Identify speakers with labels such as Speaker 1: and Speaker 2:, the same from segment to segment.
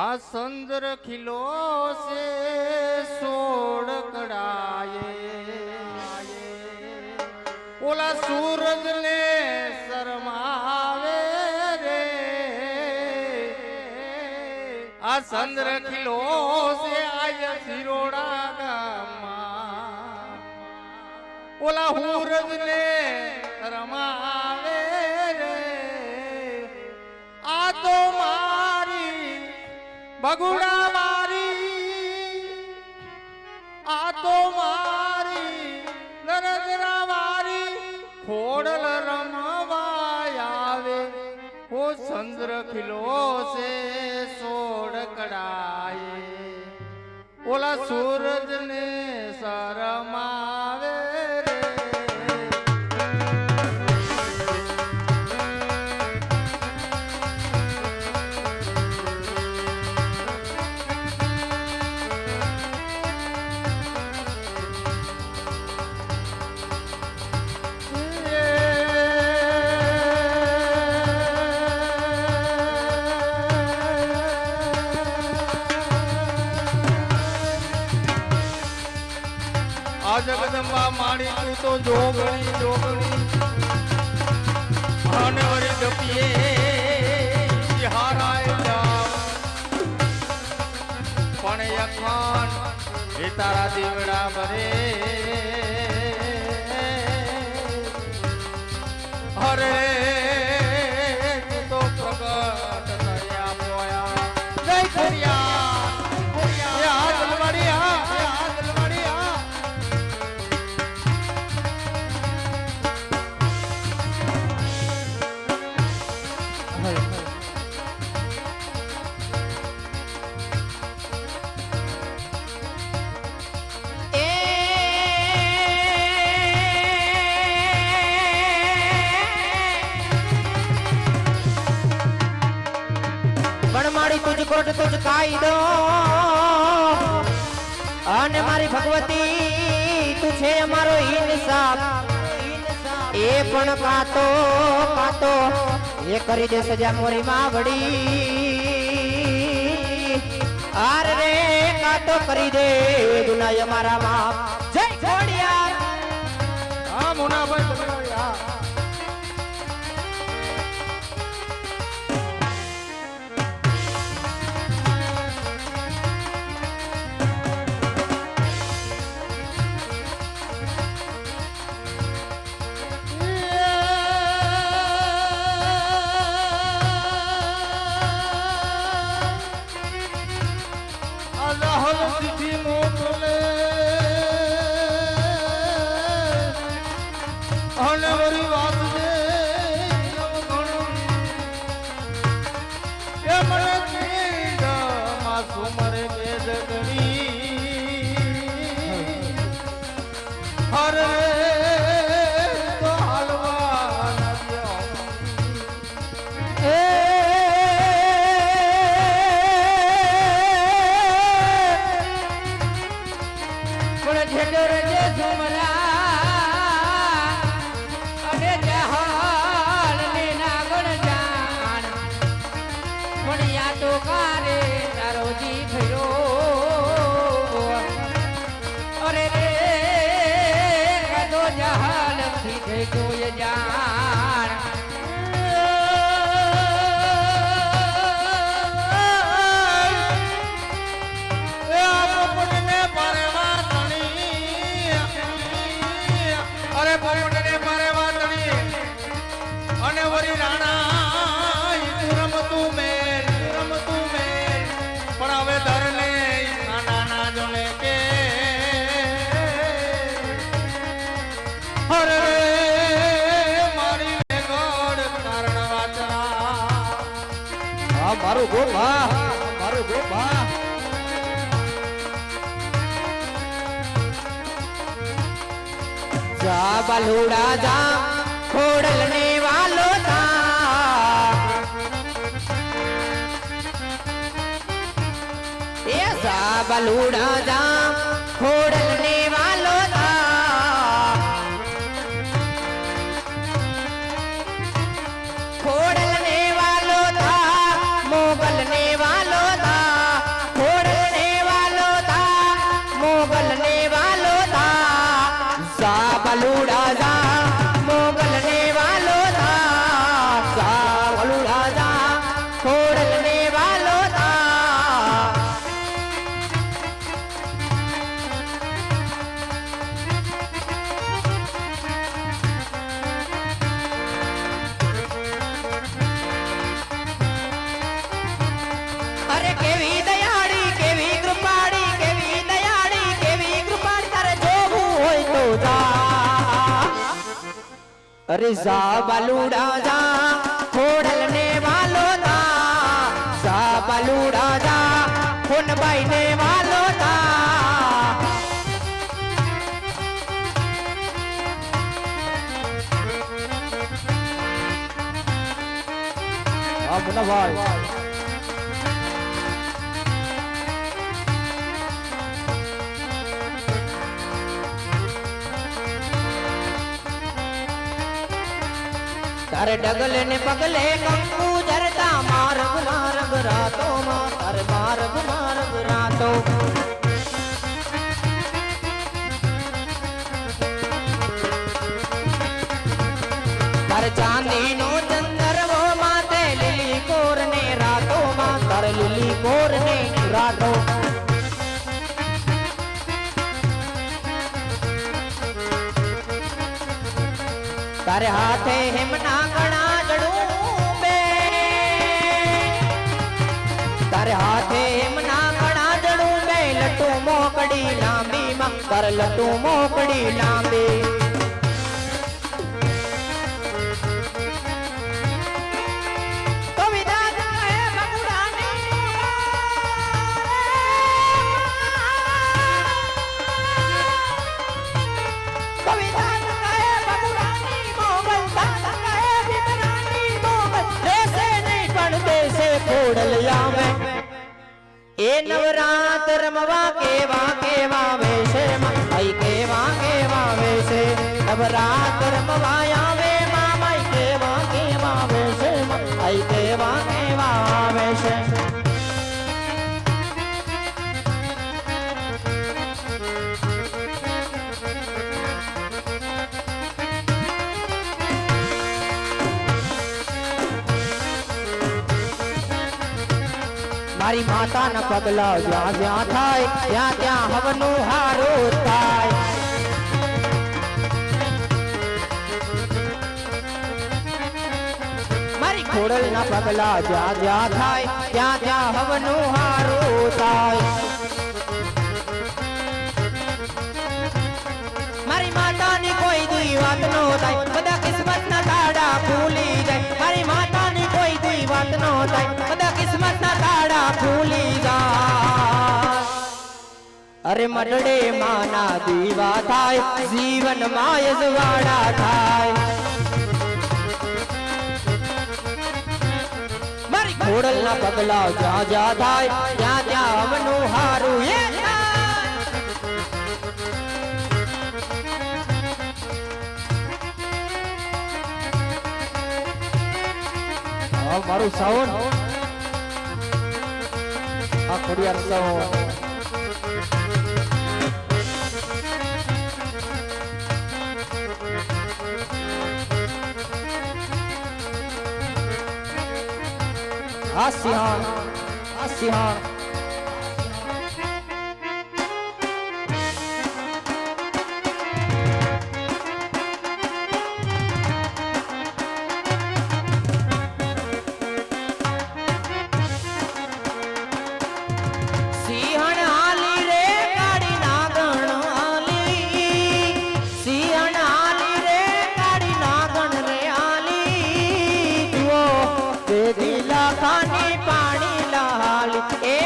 Speaker 1: આ સંદર ખીલો સે સોડ કડાયે. ઓલા સૂરજ ને શરમાવે રે. આ સંદર ખીલો સે આય શિરોડા ગામમાં. ઓલા સૂરજ ને રમાવે બગુડા મારી, આ તો મારી નરદરા મારી ખોડલ રમવા આવે. ઓ ચંદ્ર ખીલો છે સોડ કડાય. ઓલા સૂરજ ને શરમાવે માણી તું તો જોગણી જોગણી. અને જપીએ હારાય પણ યખાન એ તારા દેવડા ભરે
Speaker 2: વણમાળી તુજ કાયદો. અને મારી ભગવતી, તું છે અમારો ઇન્સાફ એ પણ કાતો કાતો, એ કરી દે સજા મોરી માવડી આર રે, કાતો કરી દે દુનાય અમારા માં જય ખોડિયાર.
Speaker 1: હા, મુનાભાઈ વળી વાત મારું
Speaker 2: ગોપા મારું ગોપા જા બલુડા જા ખોડલને વાલો તા એ જા બલુડા જા. જા બાલુડા જા ખોડલ ને વાલો તા. જા બાલુડા જા ખોનબાઈ ને વાલો તા.
Speaker 1: હા ભાઈ.
Speaker 2: તારે ડગલે ને પગલે કંકુ જરતા મારગ મારગ રાતો માર મારગ માર્ગ રાતો. તારે ચાંદી નો ચંદરવો માથે લીલી કોર ને રાતો માં. તારે લીલી કોર ને રાતો. તારે હાથે હિમના દેશે મોકડી લાંબે એ નવરાત રમવા કેવા કેવા વેશે વેશે નવરાત આવે મામાઈ કેવા કેવા વેશે આઈ કેવા કેવા વેશે મારી માતાના પગલા જ્યાં જ્યાં થાય ત્યાં ત્યાં હવનું હારો થાય ખોડલ ના પગલા જ્યાં જ્યાં થાય, ત્યાં ત્યાં હવનું હારું થાય. મારી માતાની કોઈ દી વાત નો થાય, બધા કિસ્મત ના તાડા ખુલી જાય. મારી માતાની કોઈ દી વાત નો થાય, બધા કિસ્મત ના તાડા ખુલી જાય. અરે મડડે માના દીવા થાય જીવનમાં યજવાડા થાય. મારી ખોડલ ના પગલા જ્યાં જ્યાં થાય, ત્યાં ત્યાં અમનું હારું એ
Speaker 1: મારું સાવન. આ ખોડિયાર સાવન. આ સિંહણ આ સિંહણ
Speaker 2: Ei.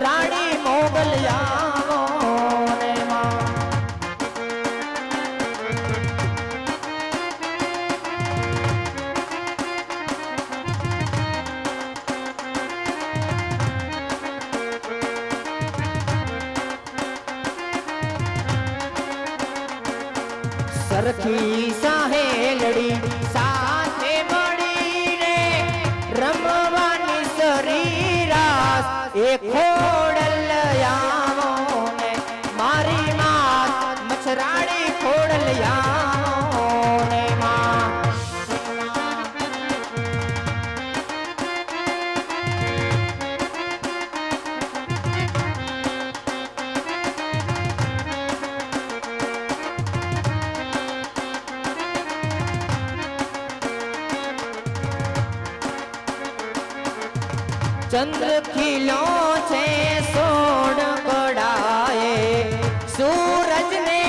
Speaker 2: liberar. ચંદ્ર ખીલો છે સોડ કડાએ સૂરજને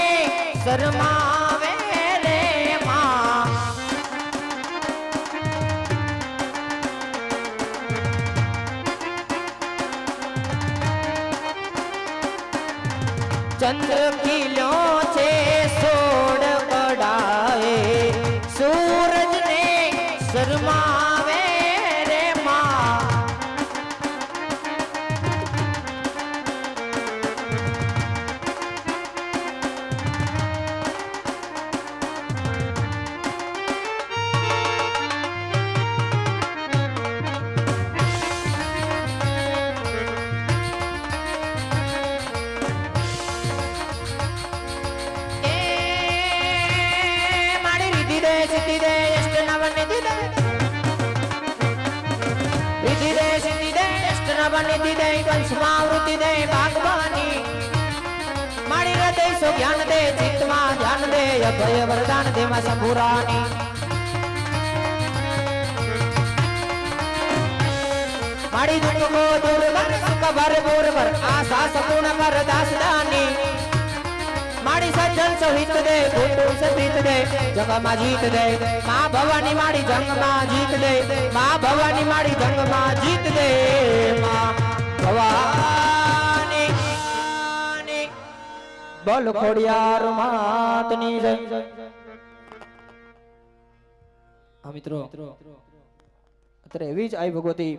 Speaker 2: શરમાવે રે માં. ચંદ્ર ખીલો નિધિ દે કંસમાવૃત્તિ દે, ભાગવાની. માણી હૃદય સો જ્ઞાન દે, ચિત્તમાં ધ્યાન દે, અભય વરદાન દે માં સંભુરાની દુઃખ કો દૂર સુખ ભર ભર આશા સંપૂર્ણ કર, દાસદાની. માડી સજ્જન સહિત દે ભૂતું સહિત દે, જગમાં જીત દે. મા ભવાની માડી જંગમાં જીત દે, મા ભવાની માડી જંગમાં જીત દે. મા ભવાની બોલ ખોડિયાર માતની જય. હા, મિત્રો. અત્યારે એવી જ આઈ ભગવતી,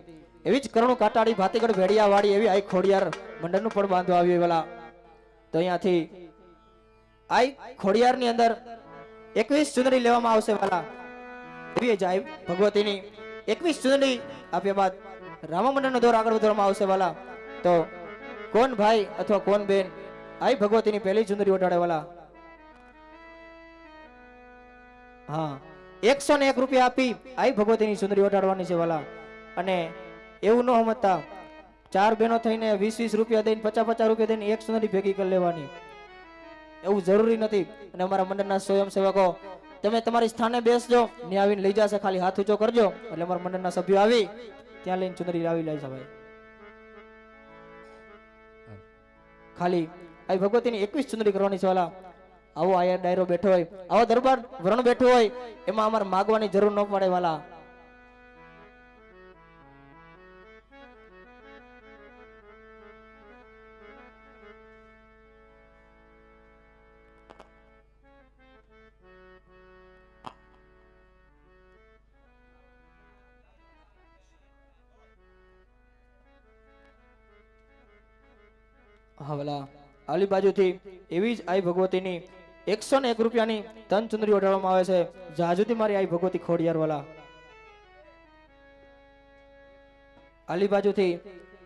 Speaker 2: એવી જ કરુણ કાટાડી ભાતીગઢ ભેડિયા વાળી એવી આઈ ખોડિયાર મંડળનું પણ બાંધવા આવ્યું વેલા. તો અહીંયાથી આઈ ખોડિયાર ની અંદર એકવીસ ચુંદડી લેવામાં આવશે વાલા. એવી જ આઈ ભગવતીની. એકવીસ ચુંદડી આપ્યા બાદ રામા નો દોર આગળ વધારવામાં આવશે વાલા. તો કોણ ભાઈ અથવા કોણ બેન? આઈ ભગવતીની પહેલી ચુંદડી ઓઢાડે વાલા. હા, એકસો ને એક રૂપિયા આપી આઈ ભગવતીની સુંદરી ઓઢાડવાની છે વાલા. અને એવું ન સમજતા ચાર બહેનો થઈને વીસ વીસ રૂપિયા દઈને પચાસ પચાસ રૂપિયા દઈને એક સુંદરી ભેગી કરી લેવાની. એવું જરૂરી નથી. અને અમારા મંડળના સ્વયંસેવકો, તમે તમારી સ્થાને બેસજો, ને આવીને લઈ જશે, ખાલી હાથ ઊંચો કરજો. એટલે અમારા મંડળના સભ્યો આવી, ત્યાં લઈને ચુંદરી લાવી લે છે ભાઈ. ખાલી, આ ભગવતીની એકવીસ ચુંદરી કરવાની છે વાલા. આવો આયા ડાયરો બેઠો હોય, આવો દરબાર વરણ બેઠો હોય, એમાં અમારે માગવાની જરૂર ન પડે વાલા. હા વાલા આલી બાજુથી એવી જ આઈ ભગવતીની એકસો ને એક રૂપિયાની તન ચુંદરી ઓઢાડવામાં આવે છે. જાજુથી મારી આઈ ભગવતી ખોડિયાર વાલા આલી બાજુથી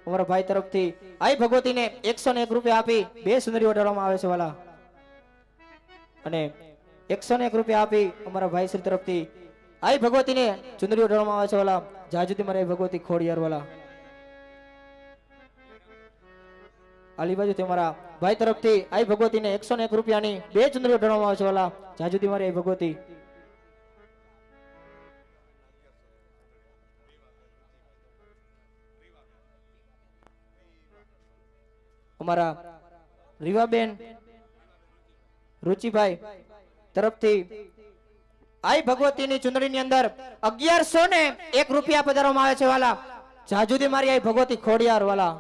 Speaker 2: અમારા ભાઈ તરફથી આઈ ભગવતીને એકસો ને એક રૂપિયા આપી બે સુંદરી ઓઢાડવામાં આવે છે વાલા. અને એકસો ને એક રૂપિયા આપી અમારા ભાઈ શ્રી તરફથી આઈ ભગવતીને ચુંદરી ઓઢાડવામાં આવે છે વાલા. જાજુથી મારી ભગવતી ખોડિયાર વાલા આલી બાજુ તમારા ભાઈ તરફથી આઈ ભગવતીને એકસો ને એક રૂપિયાની બે ચુંદરીઓ ઢળવામાં આવે છે જાજુથી મારી આઈ ભગવતી. અમારા રીવાબેન રુચિભાઈ તરફથી આઈ ભગવતીની ચુંદડીની અંદર અગિયારસો ને એક રૂપિયા પધારવામાં આવે છે વાલા. જાજુદી મારી આઈ ભગવતી ખોડિયાર વાલા.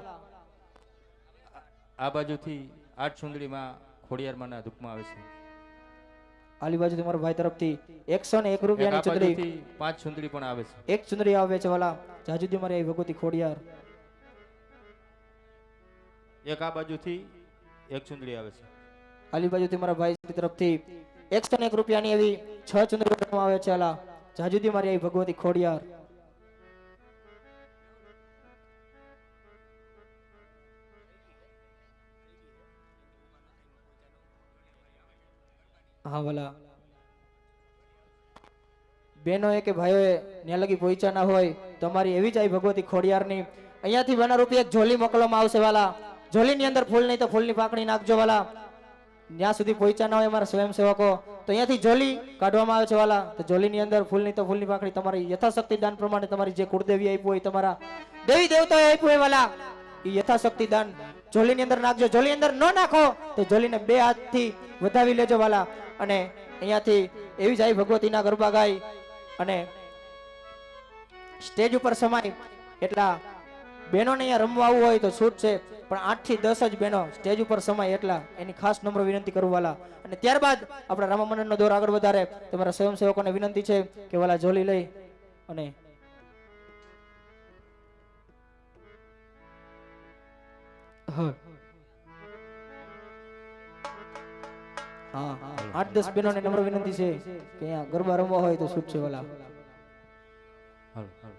Speaker 3: આ બાજુથી આઠ સુંદરીમાં ખોડિયારમાંના દુઃખમાં આવે છે.
Speaker 2: આલી બાજુ તમારા ભાઈ તરફથી એકસો ને એક રૂપિયાની ચુંદડી
Speaker 3: પાંચ સુંદરી પણ આવે છે.
Speaker 2: એક ચુંદડી આવે છે વાલા. જાજુદી મારી ભગવતી ખોડિયાર.
Speaker 3: એક આ બાજુથી એક ચુંદડી આવે છે.
Speaker 2: આલી બાજુથી મારા ભાઈ તરફથી એકસો ને એક રૂપિયાની એવી છ ચુંદડી આવે છે આલા જાજુદી મારી ભગવતી ખોડિયાર. હા વાલા બહેનોએ કે ભાઈઓએ ત્યાં લગી પહોંચ્યા ના હોય, તમારી એવી જ આવી ભગવતી ખોડિયારની. અહીંયાથી બના રૂપિયા એક ઝોલી મોકલવામાં આવશે વાલા ઝોલીની અંદર ફૂલ નહીં તો ફૂલની પાકડી નાખજો વાલા ત્યાં સુધી પહોંચ્યા ના હોય અમારા સ્વયંસેવકો,
Speaker 4: તો અહીંયાથી જોલી કાઢવામાં આવે છે વાલા તો જોલીની અંદર ફૂલની તો ફૂલની પાકડી તમારી યથાશક્તિ દાન પ્રમાણે તમારી જે કુળદેવી આપ્યું હોય તમારા દેવી દેવતાએ આપ્યું હોય વાલા એ યથાશક્તિ દાન જોલીની અંદર નાખજો. જોલી અંદર ન નાખો, તો જોલીને બે હાથથી વધાવી લેજો વાલા અને અહીંયાથી એવી જાય ભગવતીના ગરબા ગાય અને સ્ટેજ ઉપર સમાય. એટલા બહેનોને અહીંયા રમવા આવવું હોય તો છૂટ છે, પણ આઠથી દસ જ બહેનો સ્ટેજ ઉપર સમાય એટલા એની ખાસ નમ્ર વિનંતી કરવાલા વાલા અને ત્યારબાદ આપણા રામા મંડળનો દોર આગળ વધારે. તમારા સ્વયંસેવકોને વિનંતી છે કે વાલા જોલી લઈ અને હા. હા. આઠ દસ બહેનોને નમ્ર વિનંતી છે કે અહીંયા ગરબા રમવા હોય તો છૂટ છે વાલા
Speaker 1: હાલો હાલો.